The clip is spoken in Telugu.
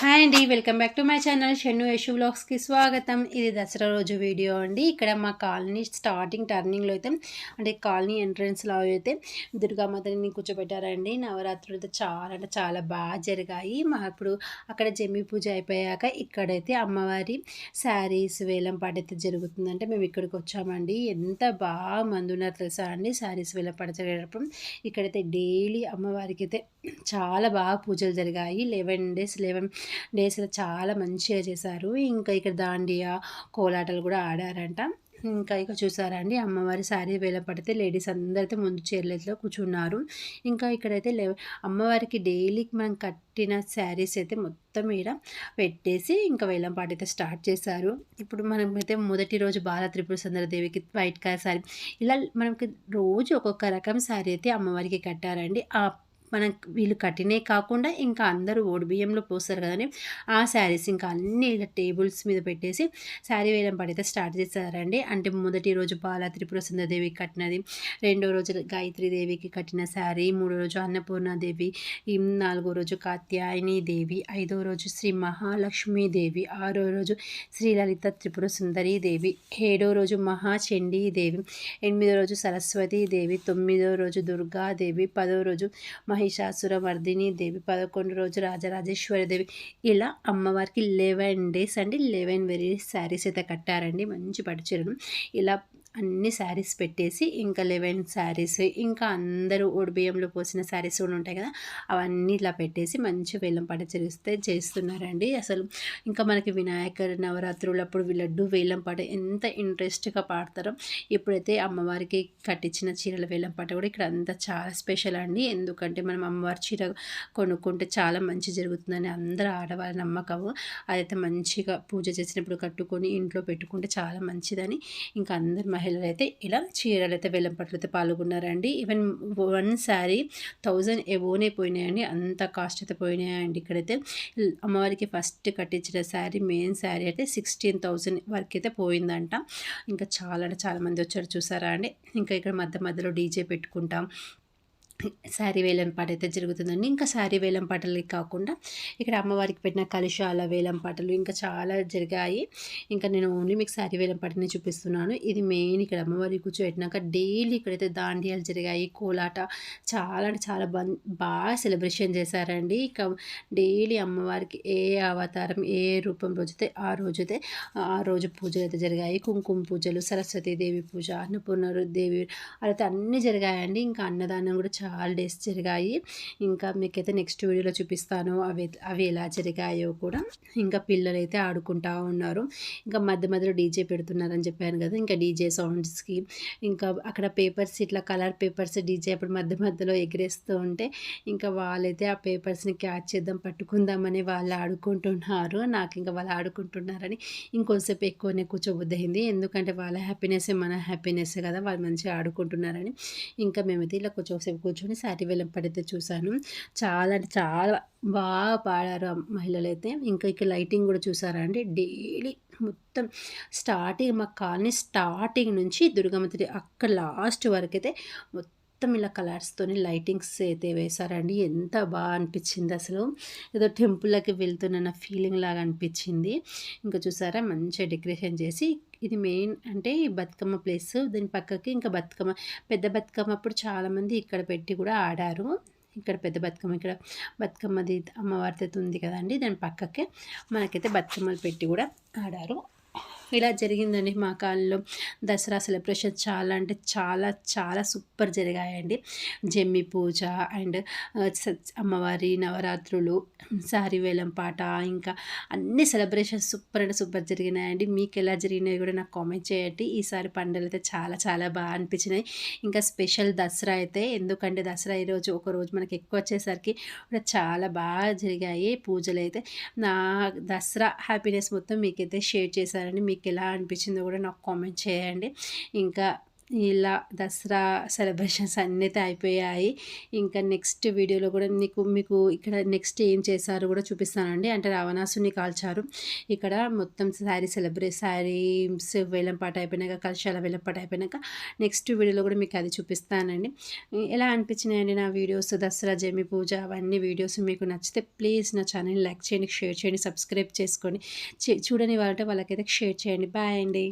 హాయ్ అండి welcome back to my channel Shannu Yashu వ్లాగ్స్కి స్వాగతం. ఇది దసరా రోజు వీడియో అండి. ఇక్కడ మా కాలనీ స్టార్టింగ్ టర్నింగ్లో అయితే అంటే కాలనీ ఎంట్రన్స్లో అయితే దుర్గామాతని కూర్చోబెట్టారండి. నవరాత్రులు అయితే చాలా అంటే చాలా బాగా జరిగాయి. మా ఇప్పుడు అక్కడ జమ్మి పూజ అయిపోయాక ఇక్కడైతే అమ్మవారి శారీస్ వేలం పాట అయితే జరుగుతుందంటే మేము ఇక్కడికి వచ్చామండి. ఎంత బాగా మంది ఉన్నారు తెలుసా అండి? శారీస్ వేలం పాట జరిగేటప్పుడు. ఇక్కడైతే డైలీ అమ్మవారికి అయితే చాలా బాగా పూజలు జరిగాయి. లెవెన్ డేస్ లెవెన్ డేస్ చాలా మంచిగా చేశారు. ఇంకా ఇక్కడ దాండియా కోలాటలు కూడా ఆడారంట. ఇంకా ఇక చూసారా అండి అమ్మవారి శారీ వేల పడితే లేడీస్ అందరైతే ముందు చీరలతో కూర్చున్నారు. ఇంకా ఇక్కడైతే లే అమ్మవారికి డైలీకి మనం కట్టిన శారీస్ అయితే మొత్తం ఇక్కడ పెట్టేసి ఇంకా వేలం పాట అయితే స్టార్ట్ చేశారు. ఇప్పుడు మనమైతే మొదటి రోజు బాల త్రిపుర సుందరదేవికి వైట్ కలర్ శారీ ఇలా మనకి రోజు ఒక్కొక్క రకం శారీ అయితే అమ్మవారికి కట్టారండి. ఆ మనం వీళ్ళు కట్టినే కాకుండా ఇంకా అందరూ ఓడి బియ్యంలో పోస్తారు కదని ఆ శారీస్ ఇంకా అన్ని ఇలా టేబుల్స్ మీద పెట్టేసి శారీ వేయడం పడితే స్టార్ట్ చేశారండి అంటే మొదటి రోజు బాల త్రిపుర సుందరదేవికి కట్టినది రెండో రోజు దేవికి కట్టిన శారీ మూడో రోజు అన్నపూర్ణాదేవి నాలుగో రోజు కాత్యాయని దేవి ఐదో రోజు శ్రీ మహాలక్ష్మీదేవి ఆరో రోజు శ్రీ లలిత త్రిపుర సుందరీ దేవి ఏడో రోజు మహాచండీ దేవి ఎనిమిదో రోజు సరస్వతీ దేవి తొమ్మిదో రోజు దుర్గాదేవి పదో రోజు మహి వర్ధిని దేవి పదకొండు రోజు రాజరాజేశ్వరి దేవి. ఇలా అమ్మవారికి లెవెన్ డేస్ అండి. లెవెన్ వెరీ శారీస్ అయితే కట్టారండి. మంచి పడిచీరను ఇలా అన్ని శారీస్ పెట్టేసి ఇంకా లెవెన్ శారీస్ ఇంకా అందరూ బియ్యంలో పోసిన శారీస్ కూడా ఉంటాయి కదా అవన్నీ ఇలా పెట్టేసి మంచి వేలం పాట చేస్తే చేస్తున్నారండి. అసలు ఇంకా మనకి వినాయక నవరాత్రులప్పుడు లడ్డు వేలం పాట ఎంత ఇంట్రెస్ట్గా పాడతారో. ఇప్పుడైతే అమ్మవారికి కట్టించిన చీరల వేలం పాట కూడా ఇక్కడ అంతా చాలా స్పెషల్ అండి. ఎందుకంటే మనం అమ్మవారి చీర కొనుక్కుంటే చాలా మంచి జరుగుతుందని అందరూ ఆడవాళ్ళ నమ్మకము. అదైతే మంచిగా పూజ చేసినప్పుడు కట్టుకొని ఇంట్లో పెట్టుకుంటే చాలా మంచిదని ఇంకా అందరు మహిళలు అయితే ఇలా చీరలు అయితే వేలం అయితే పాల్గొన్నారండి. ఈవెన్ వన్ శారీ థౌజండ్ ఎవోనే పోయినాయండి. అంత కాస్ట్ అయితే పోయినాయండి ఇక్కడైతే. అమ్మవారికి ఫస్ట్ కట్టించిన శారీ మెయిన్ శారీ అయితే సిక్స్టీన్ థౌజండ్ వరకు అయితే పోయిందంట. ఇంకా చాలా అంటే చాలామంది వచ్చారు చూసారా అండి. ఇంకా ఇక్కడ మధ్య మధ్యలో డీజే పెట్టుకుంటాం. శారీ వేలం పాట అయితే జరుగుతుందండి. ఇంకా శారీ వేలం పాటలకి కాకుండా ఇక్కడ అమ్మవారికి పెట్టిన కలుషాల వేలం పాటలు ఇంకా చాలా జరిగాయి. ఇంకా నేను ఓన్లీ మీకు శారీ వేలం పాటనే చూపిస్తున్నాను. ఇది మెయిన్ ఇక్కడ అమ్మవారికి కూర్చోబెట్టినాక డైలీ ఇక్కడైతే దాండియాలు జరిగాయి. కోలాట చాలా అంటే చాలా బాగా సెలబ్రేషన్ చేశారండి. ఇక డైలీ అమ్మవారికి ఏ అవతారం ఏ రూపం రోజైతే ఆ రోజైతే ఆ రోజు పూజలు అయితే జరిగాయి. కుంకుమ పూజలు సరస్వతీదేవి పూజ అన్నపూర్ణ దేవి అయితే అన్నీ జరిగాయండి. ఇంకా అన్నదానం కూడా చాలా హాలిడేస్ జరిగాయి. ఇంకా మీకైతే నెక్స్ట్ వీడియోలో చూపిస్తాను అవి అవి ఎలా జరిగాయో కూడా. ఇంకా పిల్లలు అయితే ఉన్నారు. ఇంకా మధ్య మధ్యలో డీజే పెడుతున్నారని చెప్పాను కదా ఇంకా డీజే సౌండ్స్కి. ఇంకా అక్కడ పేపర్స్ ఇట్లా కలర్ పేపర్స్ డీజే అప్పుడు మధ్య మధ్యలో ఎగిరేస్తూ ఉంటే ఇంకా వాళ్ళైతే ఆ పేపర్స్ని క్యాచ్ చేద్దాం పట్టుకుందామని వాళ్ళు ఆడుకుంటున్నారు. నాకు ఇంకా వాళ్ళు ఆడుకుంటున్నారని ఇంకొంతసేపు ఎక్కువనే కూర్చోబుద్దయింది ఎందుకంటే వాళ్ళ హ్యాపీనెస్ మన హ్యాపీనెస్ కదా వాళ్ళు మంచిగా ఆడుకుంటున్నారని. ఇంకా మేమైతే ఇలా కొంచెం సేపు కూర్చొని శారీ వెలంపడితే చూశాను. చాలా అంటే చాలా బాగా పాడారు మహిళలు అయితే ఇంకా ఇక్కడ లైటింగ్ కూడా చూసారా అండి? డైలీ మొత్తం స్టార్టింగ్ మా కాలనీ స్టార్టింగ్ నుంచి దుర్గమ్మ అక్కడ లాస్ట్ వరకు అయితే మొత్తం మొత్తం ఇలా కలర్స్తోని లైటింగ్స్ అయితే వేశారండి. ఎంత బాగా అనిపించింది అసలు. ఏదో టెంపుల్లోకి వెళ్తున్న ఫీలింగ్ లాగా అనిపించింది. ఇంకా చూసారా? మంచిగా డెకరేషన్ చేసి ఇది మెయిన్ అంటే బతుకమ్మ ప్లేస్. దీని పక్కకి ఇంకా బతుకమ్మ పెద్ద బతుకమ్మ అప్పుడు చాలామంది ఇక్కడ పెట్టి కూడా ఆడారు. ఇక్కడ పెద్ద బతుకమ్మ ఇక్కడ బతుకమ్మది అమ్మవారితో ఉంది కదండి. దాని పక్కకే మనకైతే బతుకమ్మలు పెట్టి కూడా ఆడారు. ఇలా జరిగిందండి మా కాలంలో. దసరా సెలబ్రేషన్ చాలా అంటే చాలా చాలా సూపర్ జరిగాయండి. జమ్మి పూజ అండ్ అమ్మవారి నవరాత్రులు సారి వేలం పాట ఇంకా అన్ని సెలబ్రేషన్స్ సూపర్ అంటే సూపర్ జరిగినాయండి. మీకు ఎలా జరిగినాయి కూడా నాకు కామెంట్ చేయండి. ఈసారి పండుగలు అయితే చాలా చాలా బాగా అనిపించినాయి. ఇంకా స్పెషల్ దసరా అయితే ఎందుకంటే దసరా ఈరోజు ఒక రోజు మనకి ఎక్కువ వచ్చేసరికి కూడా చాలా బాగా జరిగాయి పూజలు అయితే. నా దసరా హ్యాపీనెస్ మొత్తం మీకైతే షేర్ చేశారండి మీకు ఎలా అనిపించిందో కూడా నాకు కామెంట్ చేయండి. ఇంకా ఇలా దసరా సెలబ్రేషన్స్ అన్నీ అయితే అయిపోయాయి. ఇంకా నెక్స్ట్ వీడియోలో కూడా మీకు మీకు ఇక్కడ నెక్స్ట్ ఏం చేశారు కూడా చూపిస్తానండి. అంటే రావణాసుని కాల్చారు. ఇక్కడ మొత్తం శారీ సెలబ్రేట్ శారీస్ వేలంపాట అయిపోయినాక కలశాల వేలంపాట అయిపోయినాక నెక్స్ట్ వీడియోలో కూడా మీకు అది చూపిస్తానండి. ఎలా అనిపించినాయండి నా వీడియోస్? దసరా జమి పూజ అవన్నీ వీడియోస్ మీకు నచ్చితే ప్లీజ్ నా ఛానల్ లైక్ చేయండి షేర్ చేయండి సబ్స్క్రైబ్ చేసుకోండి చే- చూడని వాళ్ళంటే వాళ్ళకైతే షేర్ చేయండి. బాయ్ అండి.